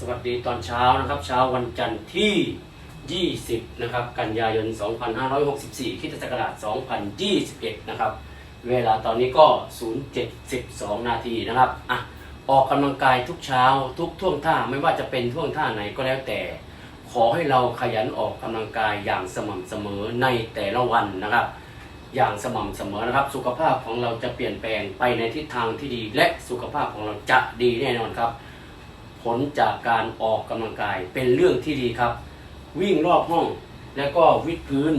สวัสดีตอนเช้านะครับ เช้าวันจันทร์ที่ 20 นะครับ กันยายน 2564คริสตศักราช2021 นะครับ เวลาตอนนี้ก็ 0712 นาทีนะครับอะออกกำลังกายทุกเช้าทุกท่วงท่าไม่ว่าจะเป็นท่วงท่าไหนก็แล้วแต่ ขอให้เราขยันออกกำลังกายอย่างสม่ำเสมอในแต่ละวันนะครับ อย่างสม่ำเสมอนะครับ สุขภาพของเราจะเปลี่ยนแปลงไปในทิศทางที่ดี และสุขภาพของเราจะดีแน่นอนครับ ลจากการออกกำลังกายเป็นเรื่องที่ดีครับ วิ่งรอบห้องแล้วก็วิดพื้น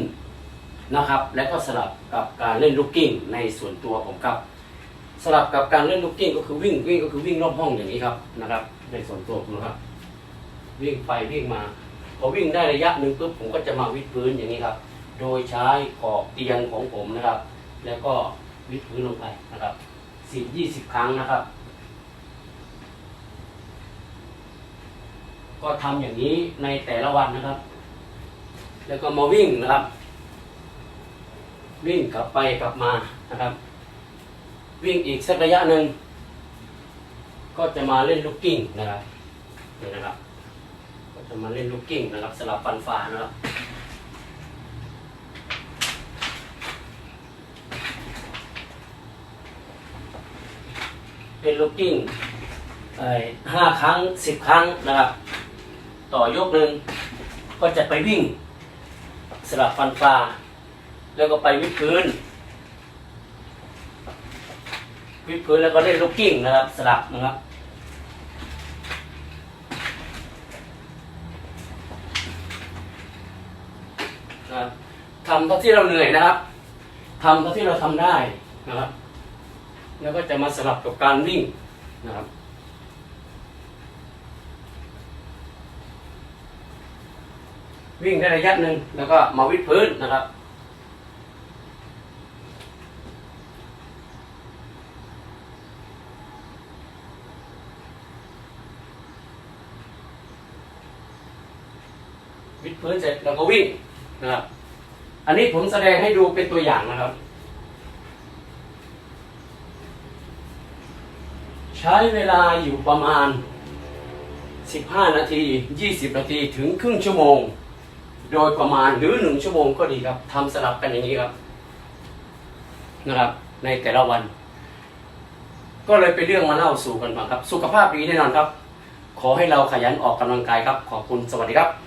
นะครับ และก็สลับกับการเล่นลูกกิ้งในส่วนตัวผมครับ สลับกับการเล่นลูกกิ้งก็คือวิ่งวิ่งก็คือวิ่งรอบห้องอย่างนี้ครับนะครับ ในส่วนตัวผมนะครับ วิ่งไปวิ่งมา พอวิ่งได้ระยะหนึ่งปุ๊บผมก็จะมาวิดพื้นอย่างนี้ครับ โดยใช้ขอบเตียงของผมนะครับ แล้วก็วิดพื้นลงไปนะครับสิบยี่สิบครั้งนะครับ ก็ทำอย่างนี้ในแต่ละวันนะครับ แล้วก็มาวิ่งนะครับ วิ่งกลับไปกลับมานะครับ วิ่งอีกสักระยะหนึ่งก็จะมาเล่นลูกกิ้งนะครับนี่นะครับ ก็จะมาเล่นลูกกิ้งนะครับ สลับฟันฟ้านะครับเป็นลูกกิ้งห้าครั้งสิบครั้งนะครับ ต่อยกหนึ่งก็จะไปวิ่ง สลับฟันฟ้าแล้วก็ไปวิดพื้นวิดพื้นแล้วก็เล่นลูกกิ้งนะครับ สลับนะครับทำเท่าที่เราเหนื่อยนะครับทำเท่าที่เราทำได้นะครับ แล้วก็จะมาสลับกับการวิ่งนะครับ วิ่งได้ระยะหนึ่งแล้วก็มาวิดพื้นนะครับ วิดพื้นเสร็จแล้วก็วิ่งนะครับ อันนี้ผมแสดงให้ดูเป็นตัวอย่างนะครับ ใช้เวลาอยู่ประมาณ 15 นาที 20 นาทีถึงครึ่งชั่วโมง โดยประมาณหรือหนึ่งชั่วโมงก็ดีครับทำสลับกันอย่างนี้ครับนะครับ ในแต่ละวัน ก็เลยเป็นเรื่องมาเล่าสู่กันฟังครับ สุขภาพดีแน่นอนครับ ขอให้เราขยันออกกำลังกายครับ ขอบคุณสวัสดีครับ